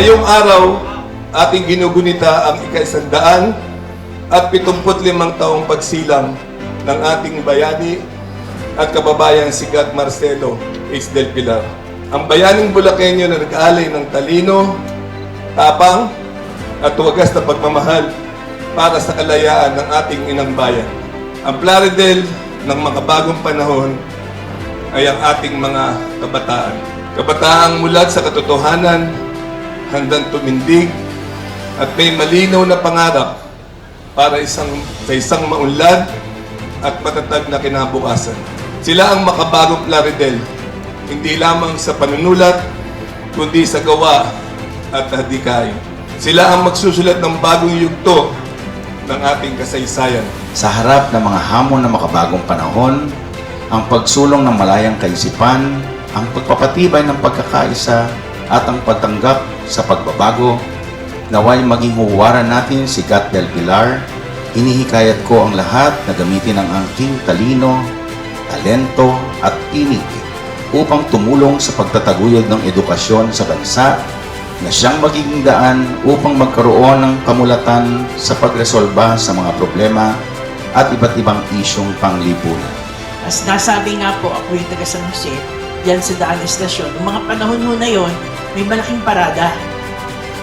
Ngayong araw, ating ginugunita ang ikaisandaan at 75 taong pagsilang ng ating bayani at kababayan si Gat Marcelo H. Del Pilar. Ang bayaning Bulakenyo na nag-alay ng talino, tapang at wagas na pagmamahal para sa kalayaan ng ating inang bayan. Ang Plaridel ng mga bagong panahon ay ang ating mga kabataan. Kabataang mulat sa katotohanan, handang tumindig, at may malinaw na pangarap para isang, sa isang maunlad at matatag na kinabukasan. Sila ang makabagong Plaridel, hindi lamang sa panunulat, kundi sa gawa at hadikain. Sila ang magsusulat ng bagong yugto ng ating kasaysayan. Sa harap ng mga hamon ng makabagong panahon, ang pagsulong ng malayang kaisipan, ang pagpapatibay ng pagkakaisa at ang pagtanggap sa pagbabago, naway maging huwaran natin si Gat del Pilar, inihikayat ko ang lahat na gamitin ang aking talino, talento at tinig upang tumulong sa pagtataguyod ng edukasyon sa bansa na siyang magiging daan upang magkaroon ng kamulatan sa pagresolba sa mga problema at iba't ibang isyong panglipunan. As nasabi nga po, ako yung taga San Jose, yan sa Daan Estasyon. Mga panahon ho na yon, may malaking parada.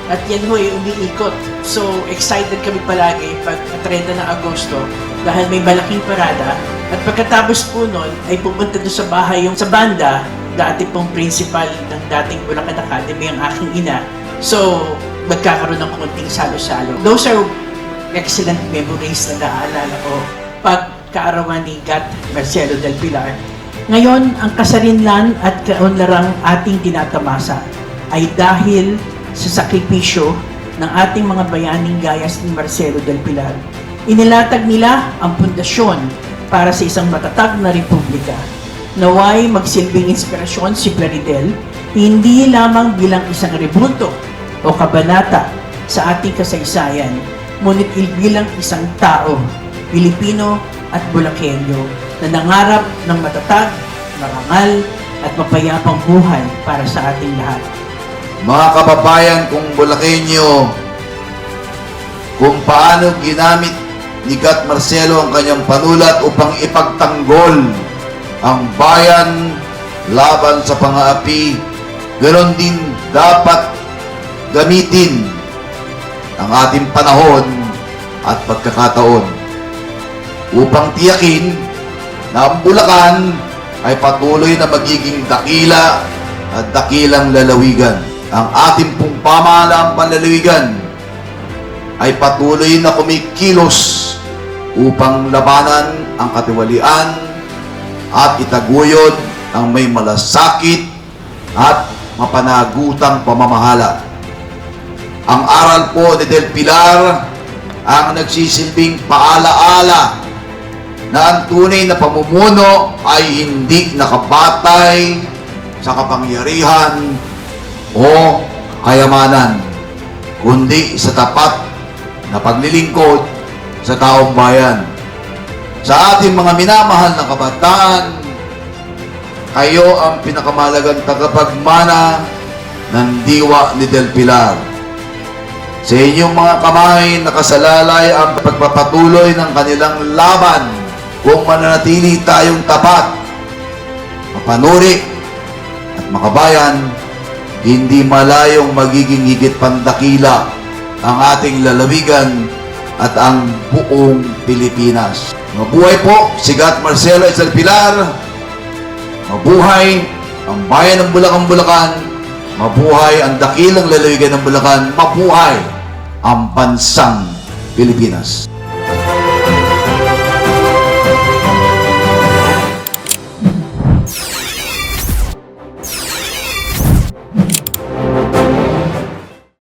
At yan ho ay umiikot. So, excited kami palagi pag 30 ng Agosto dahil may malaking parada. At pagkatapos po nun, ay pupunta doon sa bahay yung sa banda, dati pong principal ng dating Bulacan Academy, ang aking ina. So, magkakaroon ng konting salo-salo. Those are excellent memories na naaalala ko pag kaarawan ni Gat Marcelo del Pilar. Ngayon, ang kasarinlan at kaunlarang ating tinatamasa ay dahil sa sakripisyo ng ating mga bayaning gayas ni Marcelo del Pilar. Inilatag nila ang pundasyon para sa isang matatag na republika. Naway magsilbing inspirasyon si Plaridel, hindi lamang bilang isang rebulto o kabanata sa ating kasaysayan, ngunit bilang isang tao, Pilipino at Bulakenyo na nangarap ng matatag, marangal at mapayapang buhay para sa ating lahat. Mga kababayan kong Bulakenyo, kung paano ginamit ni Gat Marcelo ang kanyang panulat upang ipagtanggol ang bayan laban sa pangaapi, ganon din dapat gamitin ang ating panahon at pagkakataon upang tiyakin na ang Bulacan ay patuloy na magiging dakila at dakilang lalawigan. Ang ating pong pamahalaang panlalawigan ay patuloy na kumikilos upang labanan ang katiwalian at itaguyod ang may malasakit at mapanagutang pamamahala. Ang aral po ni Del Pilar ang nagsisilbing paalaala na ang tunay na pamumuno ay hindi nakabatay sa kapangyarihan o kayamanan, kundi sa tapat na paglilingkod sa taong bayan. Sa ating mga minamahal na kabataan, kayo ang pinakamalagang tagapagmana ng diwa ni Del Pilar. Sa inyong mga kamay nakasalalay ang pagpapatuloy ng kanilang laban kung mananatili tayong tapat, mapanuri at makabayan, hindi malayong magiging higit pandakila ang ating lalawigan at ang buong Pilipinas. Mabuhay po si Gat Marcelo Esel Pilar. Mabuhay ang bayan ng Bulacan-Bulacan. Mabuhay ang dakilang lalawigan ng Bulacan. Mabuhay ang bansang Pilipinas.